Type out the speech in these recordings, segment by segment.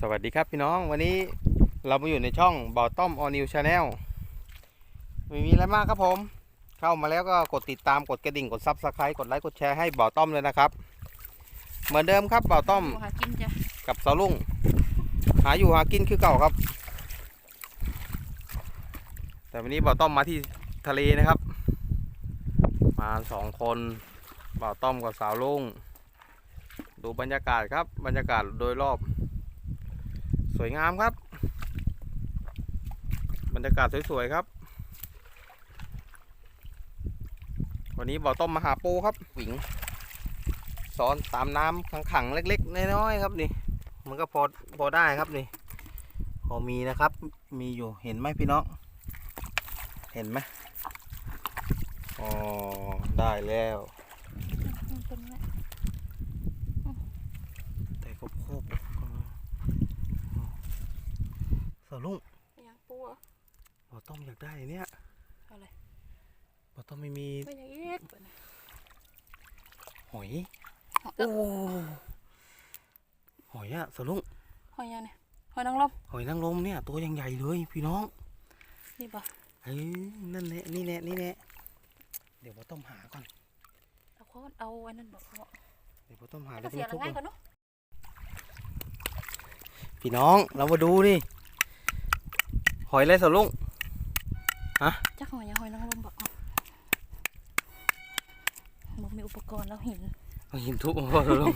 สวัสดีครับพี่น้องวันนี้เรามาอยู่ในช่องบ่อต้อมออนิวชาแนลไม่มีอะไรมากครับผม เข้ามาแล้วก็กดติดตามกดกระดิ่งกดซับสไครต์กดไลค์กดแชร์ให้บ่อต้อมเลยนะครับ เหมือนเดิมครับบ่อต้อมหากินจ้ะกับสาวลุงหาอยู่หากินคือเก่าครับ แต่วันนี้บ่อต้อมมาที่ทะเลนะครับ มาสองคนบ่อต้อมกับสาวลุงดูบรรยากาศครับบรรยากาศโดยรอบ สวยงามครับ บรรยากาศสวยๆครับ วันนี้บ่อต้มมาหาปูครับหวิงสอนตามน้ำขังๆเล็กๆน้อยๆครับนี่ มันก็พอพอได้ครับนี่พอมีนะครับ มีอยู่เห็นไหมพี่น้อง เห็นไหมอ๋อ ได้แล้ว มันเป็นไง แต่ก็โคบสาว ลุงยังปูอะบ่อต้มอยากได้อันเนี่ยอะไรบ่อต้มไม่มีไม่ยังเอ็ดหอยเอโอ้อหอยอะสาวลุงหอยยังเนี่ยหอยนางรมหอยนางรมเนี่ยตัวยังใหญ่เลยพี่น้องนี่ป่ะเอ้ยนั่นแหละนี่แน่นี่แน่เดี๋ยวบ่อต้มหาก่อนเอาค้อนเอาไอ้นั่นบอกเขาเดี๋ยวบ่อต้มหาก็แล้วจะเสียมาละทุบง่ายเลยกันเนาะพี่น้องเรามาดูดิ หอยอะไรสาวลุงจักหอยยังหอยนางรมบอกเอาบอกมีอุปกรณ์แล้วหินเอาหินทุบมาสาวลุง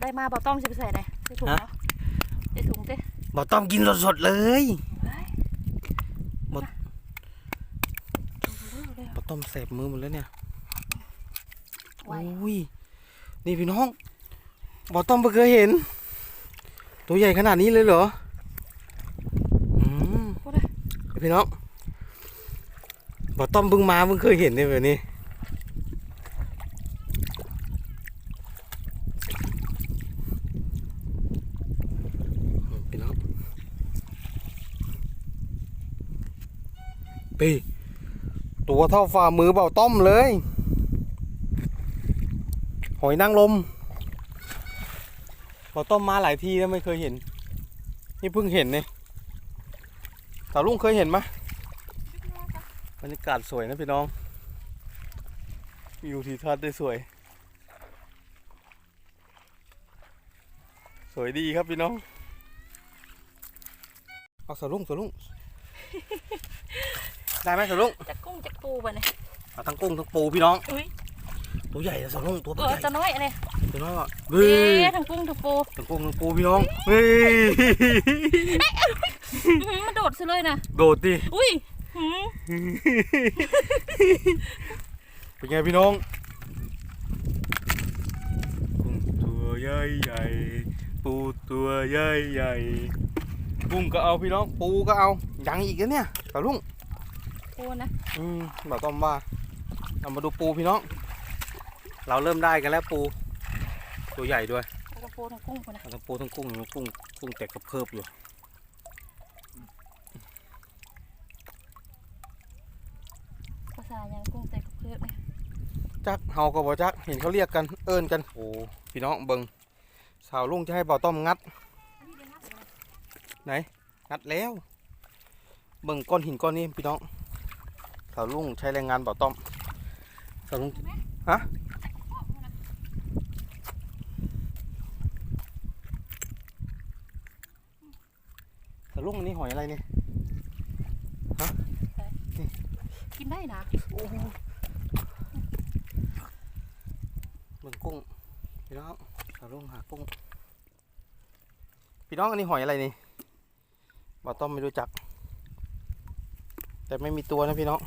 ได้มาบ่ต้องจะไปใส่ไหนใส่ถุงฮะเนาะใส่ถุงเต้บ่อต้มกินสดๆเลยหมดบ่อต้มเสพมือหมดแล้วเนี่ยไวโอ้ยนี่พี่น้องบ่อต้มเพิ่งเคยเห็น ตัวใหญ่ขนาดนี้เลยเหรออืม พูดเลย พี่น้องบ่อต้มเพิ่งมาเพิ่งเคยเห็นเนี่ยแบบนี้พี่น้องปีตัวเท่าฝ่ามือเบาต้มเลย หอยนางรมเบาต้มมาหลายทีแล้วไม่เคยเห็น นี่เพิ่งเห็นเนี่ย สาวลุงเคยเห็นไหมยบรรยากาศสวยนะพี่น้องวิวทิวทัศน์ได้สวย สวยดีครับพี่น้องเอาสาวลุงสาวลุงได้ไหมสาวลุงจักกุ้งจักปูไปเนี่ยเอาทั้งกุ้งทั้งปูพี่น้องอุ้ยตัวใหญ่อะสาวลุงตัวเอใหอญ่จะน้อยอะไรตัวน้อยอะเอ๊เฮ้ยะทั้งกุ้งทั้งปูทั้งกุ้งทั้งปูพี่น้องเฮ้ย อื้อหือมันโดดซะเลยนะโดดดิอุ้ยหืมเป็นไงพี่น้องกุ้งตัวใหญ่ใหญ่ปูตัวใหญ่ใหญ่กุ้งก็เอาพี่น้อง ปูก็เอายังอีกนะเนี่ยตาลุงปูนะอืมบอกต้อมว่าเรามาดูปูพี่น้อง เราเริ่มได้กันแล้วปู ตัวใหญ่ด้วยเอากระปูทั้งกุ้งไปนะเอาทั้งปูทั้งกุ้งกุ้งกุ้งแตกกระเพิบอยู่ ภาษายังกุ้งแต่กับเพื่อนเนี่ยจักเฮาก็บ่จักเห็นเขาเรียกกันเอิ้นกันโอ้พี่น้องเบิงสาวลุงจะให้บ่อต้อมงัดงัดแล้ว เบิ่งก้อนหินก้อนนี้พี่น้องสาวลุงใช้แรงงานบ่อต้อมสาวลุงฮะสาวลุงอันนี้หอยอะไรเนี่ยกินได้นะโอ้โห เบิ่งกุ้งพี่น้องสาวลุงหากุ้งพี่น้องอันนี้หอยอะไรนี่บ่อต้อมไม่รู้จัก แต่ไม่มีตัวนะพี่น้อง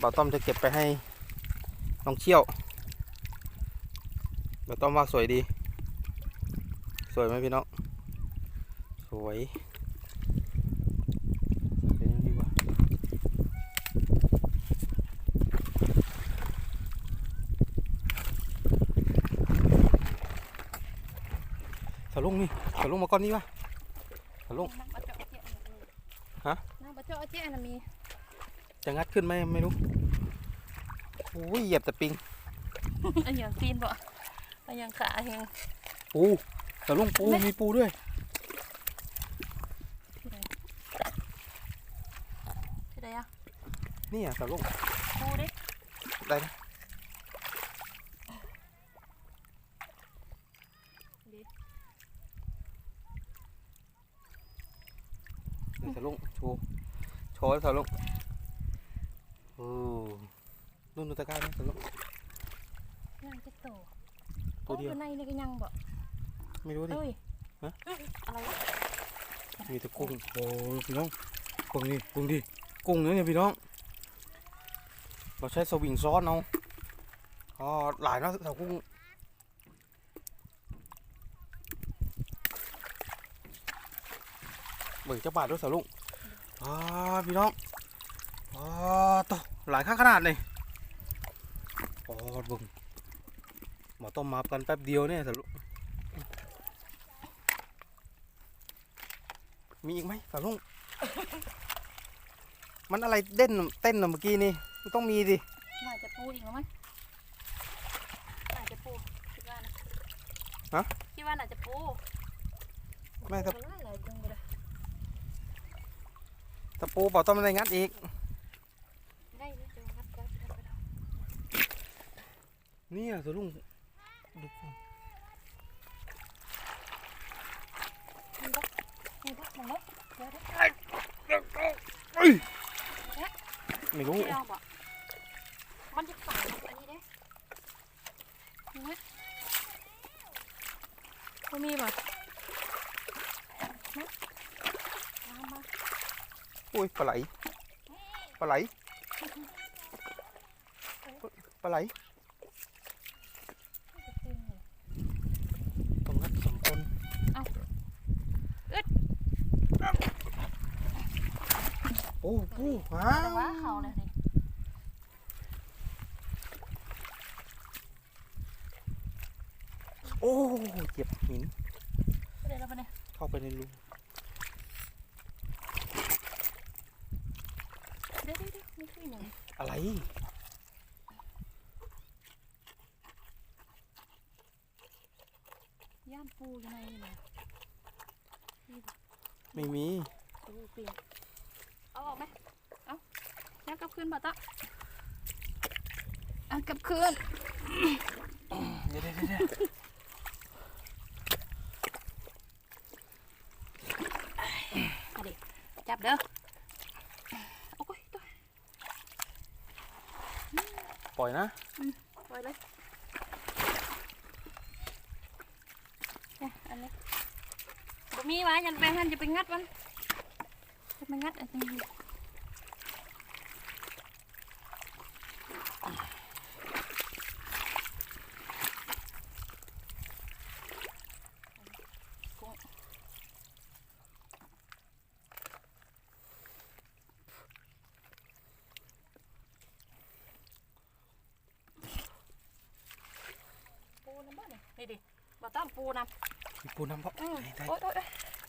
บ่าวต้อมจะเก็บไปให้น้องเชี่ยวบ่าวต้อมว่าสวยดี สวยไหมพี่น้องสวยเป็นยังดีวะสาลุงนี่สา ลุงมาก้อนนี้วะสาลุงนั่งบะเจาะเจ๊ะฮะนั่งบะเจาะเจ๊ะน่ะมี จะงัดขึ้นไหมไม่รู้โอ้ยเหยียบแต่ปิงอันอย่างตีนบ่อันอย่างขาเฮงปูปูสลุงปูมีปูด้วยที่ไหนที่ไหนอะนี่อะสลุงปูดิได้นะ ดิ นี่สลุงโชว์ โชว์ให้สลุงโอ้นู่นนู่นตะกร้านี่สลุงยังจะโตตัวเดียวโอ้อในนี่ก็ยังบ่ไม่รู้ดิเอ้ยฮะเอ้ยอะไรวะมีแต่กุ้งโอ้พี่น้องกุ้งนี่กุ้งดิกุ้งเนี่ยพี่น้อง เราใช้สวิงซ้อนเอาอ๋อหลายเนาะแถวกุ้งเบิ่งเจ้าบาทด้วยสาวลุง อ่าพี่น้องอ่าต่อหลายข้างขนาดเลยอ๋อเบิ่งหมอต้มมากันแป๊บเดียวเนี่ยสาวลุงมีอีกไหมสาวลุงมันอะไรเด่นเต้นน่ะเมื่อกี้นี่มันต้องมีดิน่าจะปูอีกแล้วมั้งน่าจะปูคิดว่านะฮะคิดว่าน่าจะปูไม่ถ้าโอ้โหหลายจังเลย ตะปูบอกต้องอะไรงัดอีก ได้เลยเดี๋ยวงัดงัดงัดไปแล้วเนี่ยสลุงดูมีปะมีปะมองแล้วเดี๋ยวเดี๋ยวไม่รู้ที่เราบอกมันจะฝังอันนี้เด้มีไหมก็มีป่ะมามา อุ้ยปลาไหลปลาไหลปลาไหลต้องงัดสองคนเอาอึดโอ้ปูฮะแต่ว่าเขาเลยนี่โอ้เจ็บหินเดี๋ยวเราไปเนี่ยเข้าไปในรู เดี๋ยวเดี๋ยวเดี๋ยวนี่คื ออย่างอะไร ย่านปูยังไงนี่นะไม่มีปูเปียกเอาออกไหมเอายักกลับคืนป่ะตะเอากลับคืนเดี๋ยวเดี๋ยวเดี๋ยวมาดิจับเด้อโอ้ยตัว ปล่อยนะปล่อยเลยเนี่ยอันนี้บ่มีไว้ยันไปหันจะไปงัดมันจะไปงัดอันนี้ ปูน้ำบ้านนี่นี่ดิบ่ต้อง ปูน้ำมีปูน้ำเพาะอืมได้ได้โอ๊ยโอ๊ยโอ๊ย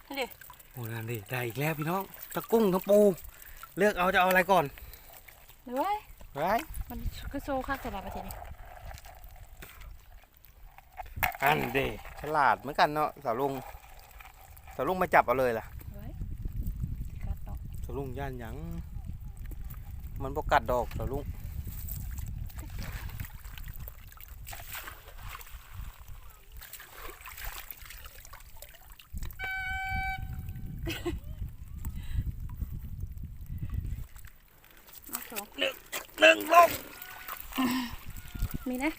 นี่ดิโอ้นั่นดิได้อีกแล้วพี่น้องตะกุ้งทั้งปู เลือกเอาจะเอาอะไรก่อนเดี๋ยวไว้ไรมันคือโซคักแต่ละประเทศนี่อันเดฉลาดเหมือนกันเนาะสาวลุงสาวลุงมาจับเอาเลยล่ะเดี๋ยวไว้กัดเนาะสาวลุงย่านหยังมันบกัดดอกสาวลุง เอาโซ หนึ่งลง มี นะ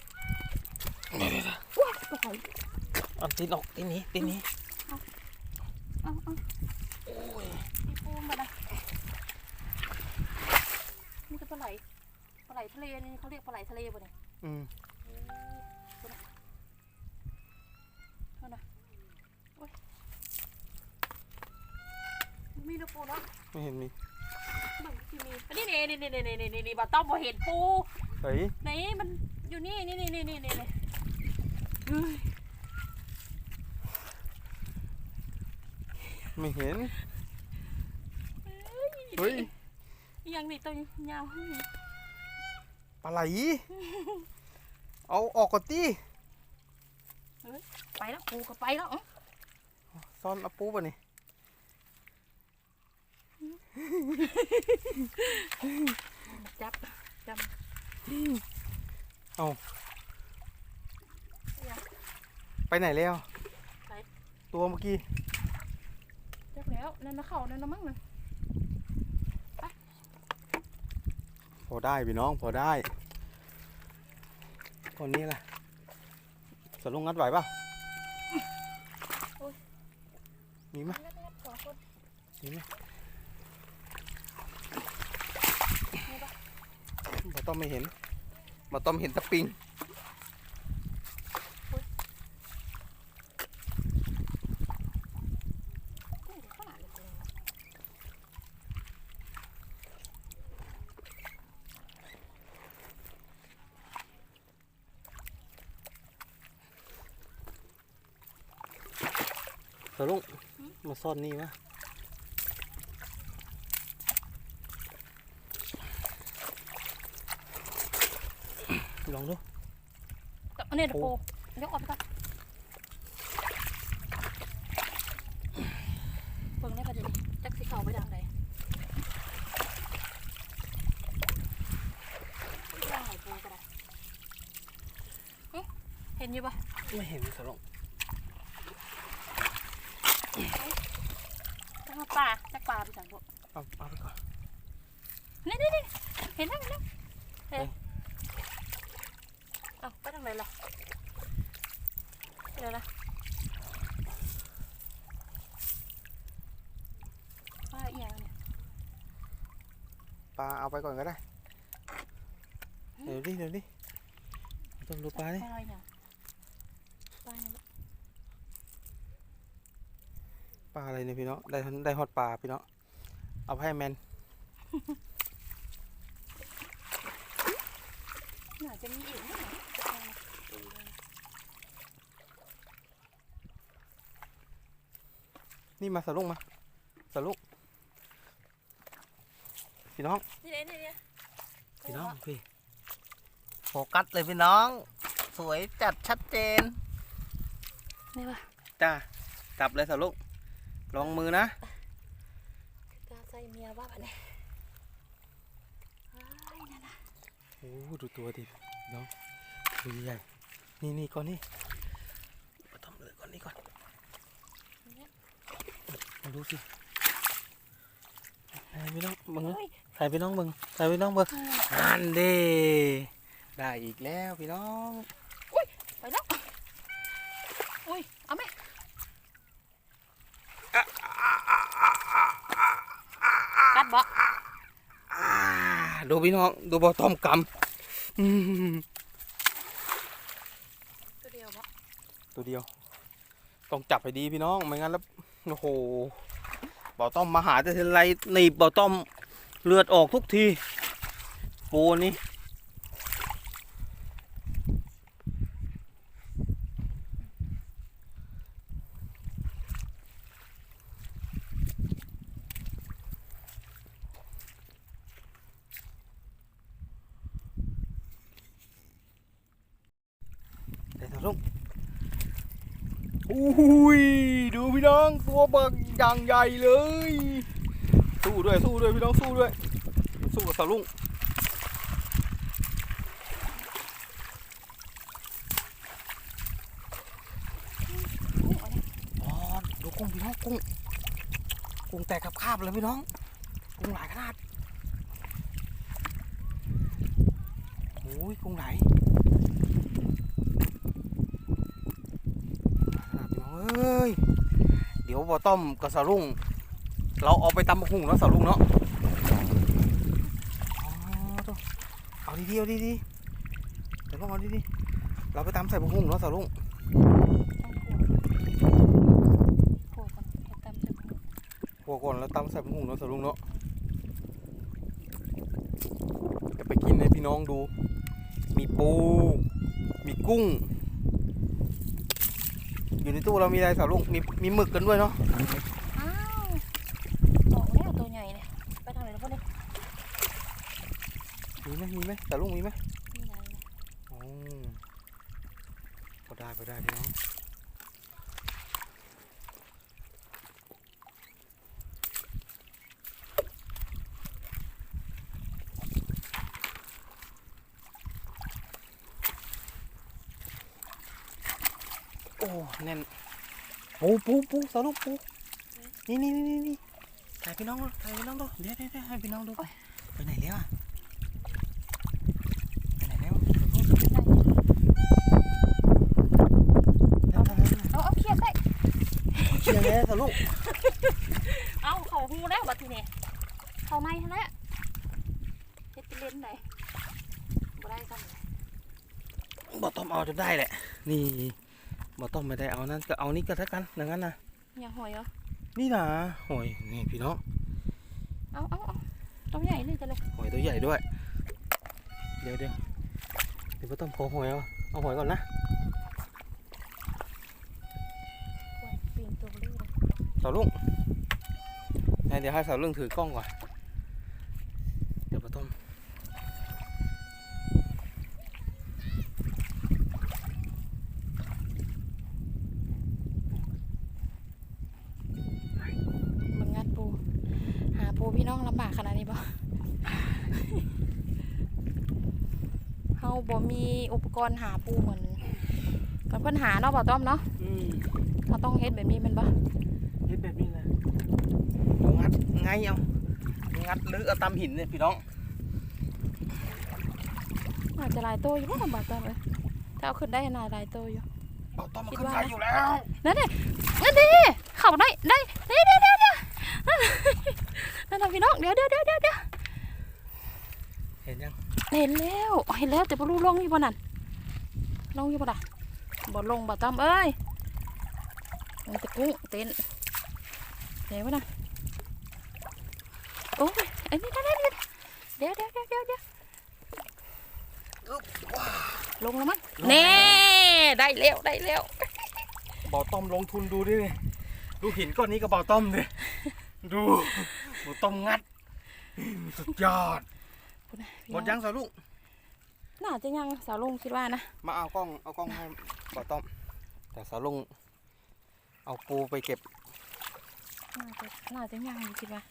เดี๋ยวเดี๋ยวเดี๋ยวว้าวตัวหอยเอาตีนออกตีนนี้ตีนนี้เอาเอามีปูมานะนี่คือปลาไหลปลาไหลทะเลนี่เขาเรียกปลาไหลทะเลป่ะเนี่ยอืมโทษนะโอ้ยมีนะปูเนาะไม่เห็นมีบังที่มีอันนี้นี่นี่นี่นี่นี่นี่นี่บ่ต้องบ่เห็นปูเฮ้ยไหนมัน อยู่นี่นี่นี่นี่นี่นี่นี่เฮ้ยไม่เห็น เฮ้ย ยังนี่ตัวยาวให้ปลาไหล เอาออกก่อนตีเฮ้ยไปแล้วปูก็ไปแล้วอ๋อซ่อนเอาปูป่ะนี่จับจ ไปไหนแล้ว ไป ตัวเมื่อกี้ำจับแล้วนั่นนะเขานั่นนะมั้งนะพอได้พี่น้องพอได้คนนี้ล่ะสลุงงัดไหวป่ะมีไหมงัดงัดสองคนมีไหมบ่ต้อมไม่เห็น บ่ต้อมเห็นตะปิงสาดเลยกูสลุงมาซ่อนนี่วะ องดูแต่อันนี้เดี๋ยวปูยกออกไปก่อนเบิ่งได้ปะเดี๋ยวนี้จักสีเขาไปดังไหนดังไหนปูก็ได้อื้อเห็นอยู่ปะไม่เห็นสลุงจักมาป่าจักป่าไปสั่งพวกเอาเอาไปก่อนนี่นี่นี่เห็นแล้วเห็นแล้ว เฮ้ยเอาไปทางไหนล่ะเดี๋ยวนะป้าอีหยังเนี่ยปลาเอาไปก่อนก็ได้ เดี๋ยวดิเดี๋ยวดิต้องดูปลาดิป้าอีหยังป้าอีหยังปลาอะไรเนี่ยพี่น้องได้ทั้งได้ฮอดปลาพี่น้องเอาไปให้แมนน่าจะมีอีกนะ นี่มาสลุงมาสลุงพี่น้อง นี่นี่นี่นี่พี่น้องพี่โฟกัสเลยพี่น้อง สวยจัดชัดเจน นี่ปะจ้าจับเลยสลุงลองมือนะกาใส่เมียว่าแบบนี้อ้ายนั่นน่ะโอ้ดูตัวดิพี่น้องตัวใหญ่นี่นี่ก่อนนี่มาทำเลยก่อนนี่ก่อน มาดูสิใส่พี่น้องมึงเฮ้ยใส่พี่น้องมึงใส่พี่น้องมึงอืมอันเด้ได้อีกแล้วพี่น้องไปแล้วอุ้ยเอาไหมกัดบ่อ่าดูพี่น้องดูบอต้อมกำอืมตัวเดียวบ่ตัวเดียวต้องจับให้ดีพี่น้องไม่งั้นแล้ว โอ้โหบอต้อมมาหาแต่ทีไรหนีบบอต้อมเลือดออกทุกทีปูนี่เดี๋ยวลุงอุ้ย พี่น้องตัวเบิกอย่างใหญ่เลย สู้ด้วยสู้ด้วยพี่น้องสู้ด้วย สู้กับสลุงกุ้งเอาเนี่ยอ๋อดูกุ้งพี่น้องกุ้งกุ้งแตกกับคาบเลยพี่น้องกุ้งหลายขนาดโอ้ยกุ้งไหลายขนาดพี่น้องเอ้ย เดี๋ยวบอต้มกับสลุงเราเอาไปตำบักหุ่งเนาะสลุงเนาะอ๋อตัวเอาดีๆเอาดีๆเดี๋ยวต้องเอาดีๆเราไปตำใส่บักหุ่งเนาะสลุงต้องขวดขวดก่อนเดี๋ยวตำจะหัวก่อนแล้วตำใส่ผงหูเนาะสลุงเนาะเดี๋ยวไปกินให้พี่น้องดู มีปู มีกุ้งอยู่ ในตู้เรามีอะไรสาวลุงมีมีหมึกกันด้วยเนาะอ้าวออกแล้วตัวใหญ่เนี่ยไปทางไหนแล้วพวกนี้มีไหมมีไหมสาวลุงมีไหม นี่ไง อ๋อพอได้พอได้พี่น้อง โอ้ แน่นปูปูปูสรุปปูนี่นี่นี่นี่นี่ถ่ายพี่น้องดูถ่ายพี่น้องดูเดี๋ยวเดี๋ยวเดี๋ยวให้พี่น้องดูก่อนไปไหนแล้วอะไปไหนแล้วนั่นนั่นนั่นเอาเอาเครียดได้เชียงแล้วสรุปเอาเขาหูแล้วบัดทีนี้เขาในหั่นแหละเฮ็ดเป็นเล่นได้บ่ได้ซ้ำบ่ต้อมเอาจนได้แหละนี่ บ่ต้อมไม่ได้เอานั่นก็เอานี่ก็แล้วกันอย่างนั้นนะอย่าหอยเหรอนี่นะหอยนี่พี่น้องเอาเอาเอาตัวใหญ่เลยจะเลยหอยตัวใหญ่ด้วย เดี๋ยวเดี๋ยวเดี๋ยวบ่ต้อมขอหอยเอาเอาหอยก่อนนะปีนตัวเบลอเลยสาวลุงให้เดี๋ยวให้สาวลุงถือกล้องก่อน เดี๋ยวบ่ต้อม มึงงัดปู หาปูพี่น้องลำบากขนาดนี้ปะ เฮาบ่มีอุป กรณ์หาปูเหมือนเหมือนเพิ่นหาเนาะบ่ต้อมเนาะอืมเราต้องเฮ็ดแบบนี้แมันบ่เฮ็ดแบบนี้นะเอางัดไงเอางัดหรือเอาตำหินเนี่ยพี่น้องอาจจะหลายตัวอยู่บ่บ่ต้อมเอ้ยถ้าเอาขึ้นได้น่าหลายตัวอยู่ เอาต้อมมาคิดขึ้นว่าไกลอยู่แล้ว นั่นดินั่นดิเข้าได้ได้เดี๋ยวเดี๋ยวเดี๋ยวเดี๋ยวนั่นน่ะนั่นน่ะพี่น้องเดี๋ยวเดี๋ยวเดี๋ยวเดี๋ยวเดี๋ยวเห็นยังเห็นแล้วเห็นแล้วแต่บ่รู้ลงอยู่บ่นั่น ลงอยู่บ่ล่ะบ่ลงบ่ต้อมเอ้ยมันตะกุ้งเต้นเดี๋ยวนะโอ้ยอันนี้นั่นนั่นเดี๋ยวเดี๋ยวเดี๋ยวเดี๋ยวเดี๋ยวลงแล้วมั้งเน่ได้แล้วได้แล้วบ่อต้อมลงทุนดูดิดูหินก้อนนี้กับบ่อต้อมดิดูบ่อต้อมงัดสุดยอดหมดยังสาวลุง น่าจะยังสาวลงคิดว่านะมาเอากล้องเอากล้องให้บ่อต้อม แต่สาวลุงเอาปูไปเก็บ น่าจะน่าจะยังอยู่คิดว่า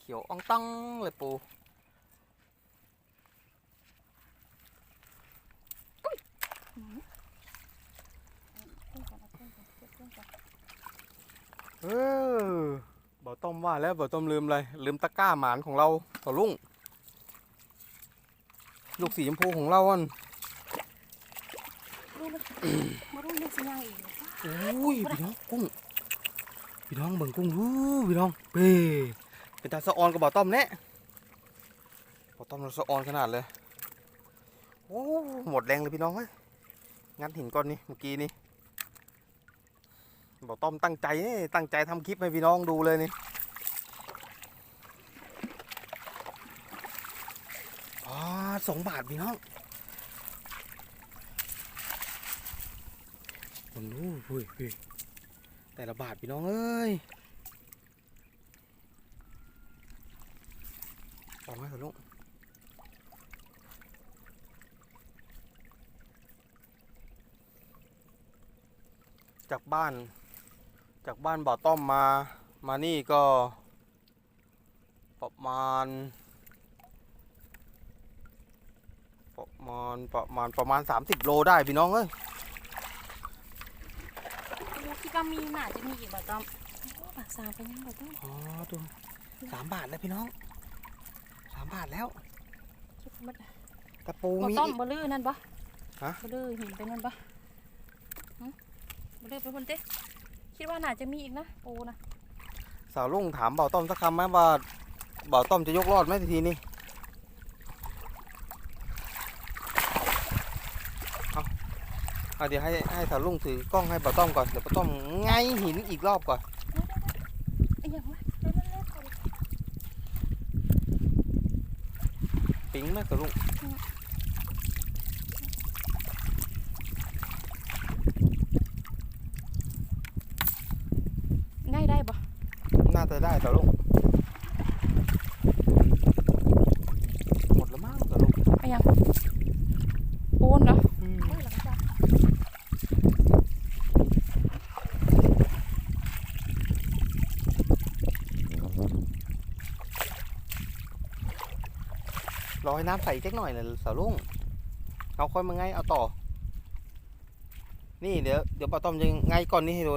เขียวอ่องตั้งเลยปูเออบ่อต้มว่าแล้วบ่อต้มลืมเลยลืมตะกร้าหมานของเราต่อลุง ลูกสีชมพูของเราอันรู้เลยมารู้เรื่องสัญญาณอีกอุ้ยพี่น้องกุ้งพี่น้องเบิ่งกุ้งอู้พี่น้องเป้เป็นตาสะออนกับบ่อต้มแน่บ่อต้มเราสะออนขนาดเลยโอ้หมดแรงเลยพี่น้องเฮ้ยงัดหินก้อนนี้เมื่อกี้นี่บ่อต้มตั้งใจนี่ตั้งใจทำคลิปให้พี่น้องดูเลยนี่ อ๋อสองบาทพี่น้องผมรู้เฮ้ยเฮ้ยแต่ละบาทพี่น้องเอ้ยออกมาเถอะลูกจากบ้าน จากบ้านบ่อต้อมมา มานี่ก็ประมาณ ประ มาณประมาณประมาณ 30 โลได้พี่น้องเอ้ยรู้คิดว่ามีน่าจะมีอีกบ่ต้อมโอ้ปากสามไปยังบ่ต้อมอ๋อดูสามบาทแล้วพี่น้องสามบาทแล้วคิดว่ามันตะปูบ่มีต้อมอีก บ่ลือนั่นบ่ฮะ บ่ลือหินไปนั่นบ่หึบ่ลือไปบนเต้คิดว่าน่าจะมีอีกนะปูนะสาวลุงถามเบาต้อมสักคำไหมว่าเบาต้อมจะยกรอดไหมทีนี้เอา เอาเดี๋ยวให้ให้สาวลุงถือกล้องให้เบาต้อมก่อนเดี๋ยวเบาต้อมไงหินอีกรอบก่อนไอ้หยังวะเร็วๆๆก่อนปิ๊งไหมสาวลุงง่ายได้บ่น่าจะได้สาวลุงหมดแล้วมั้งสาวลุง ไอ้หยังปูนเหรอ อืม โอ้ยหลังจาก รอให้น้ำใสอีกเล็กหน่อยเลยสาวลุงเอาค่อยมาไงเอาต่อ นี่เดี๋ยวเดี๋ยวปลาต้อมจะไงก่อนนี้ให้ดู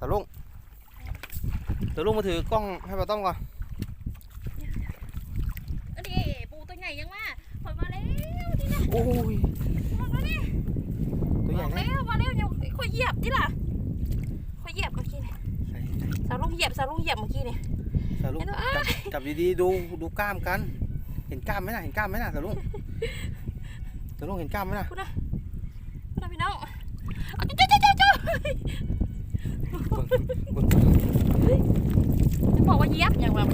ตาลุงตาลุงมาถือกล้องให้ปลาต้อมก่อนอันนี้ปูตัวใหญ่ยังมาพอมาแล้วนี่นะโอ้ยมาแล้วตัวใหญ่มานะแล้วมาแล้วยังค่อยเหยียบดิล่ะค่อยเหยียบเมื่อกี้นี่ใส่สาวลุงเหยียบสาวลุงเหยียบเมื่อกี้นี่ตาลุงเห็นไหมจับจับดีๆดูดูกล้ามกัน เห็นกล้ามไหมน่ะเห็นกล้ามไหมน่ะตาลุงตาลุงเห็นกล้ามไหมน่ะพูดนะพูดนะพี่น้องเอาจ้าจ้าจ้าจ้าคุณจะบอกว่าเหยียบอย่างแบบ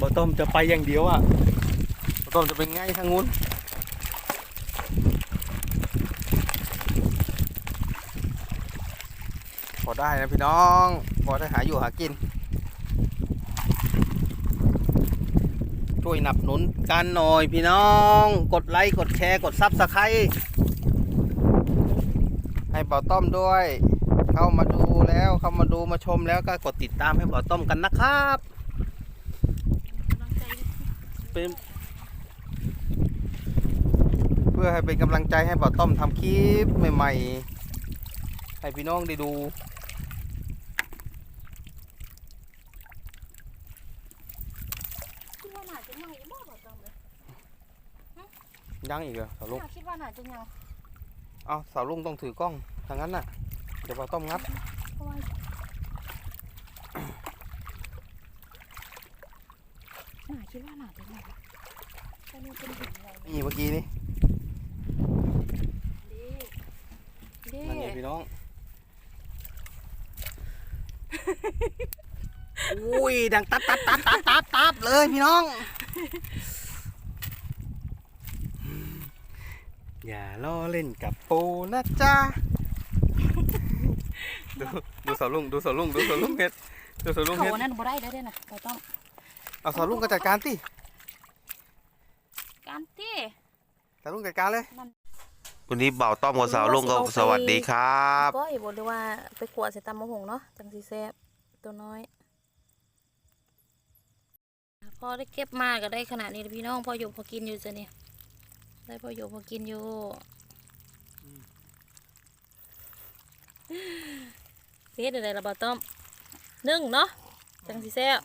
ปลาต้อมจะไปอย่างเดียวอะปลาต้อมจะเป็นไงทางนู้นพอได้นะพี่น้อง พอได้หาอยู่หากิน ช่วยหนับหนุนกันหน่อยพี่น้อง กดไลค์กดแชร์กดซับสไครต์ให้เป่าต้อมด้วย เข้ามาดูแล้วเข้ามาดูมาชมแล้วก็กดติดตามให้เป่าต้อมกันนะครับเป็นเพื่อให้เป็นกำลังใจให้เป่าต้อมทำคลิปใหม่ๆให้พี่น้องได้ดู คิดว่าน่าจะยังยังบ่บอกตามเลย ยังอีกเหรอสาวลุงน่าคิดว่าน่าจะยังเอาสาวลุงต้องถือกล้องทางนั้นน่ะ เดี๋ยวเป่าต้อมงัดเพราะว่าน่าคิดว่าน่าจะยังแต่นี่เป็นหินอะไรไหมนี่เมื่อกี้นี่ดีดีนั่นไงพี่น้อง อุ้ยดังตัดตัดตัดตัดตัดตัดเลยพี่น้อง อย่าล้อเล่นกับปูนะจ๊ะ ดูดูสาวลุงดูสาวลุงดูสาวลุงเฮ็ดดูสาวลุงเขาเฮ็ดอันนั่นบ่ได้ได้เด้อนะเราต้องเอาสาวลุงก็จัดการสิการที่สาวลุงจัดการเลยนั่นวันนี้เบ่าวต้อมกับสาวลุงก็สวัสดีครับ ก็อย่าบอกเลยว่าไปขวดใส่ตำมะฮงเนาะจังสีแซ่บตัวน้อยพอได้เก็บมาก็ได้ขนาดนี้แล้วพี่น้องพออยู่พอกินอยู่จ้ะเนี่ย ได้พออยู่พอกินอยู่เฮ็ดอะไรละบาต้อมนึ่งเนาะจังสีแซ่บ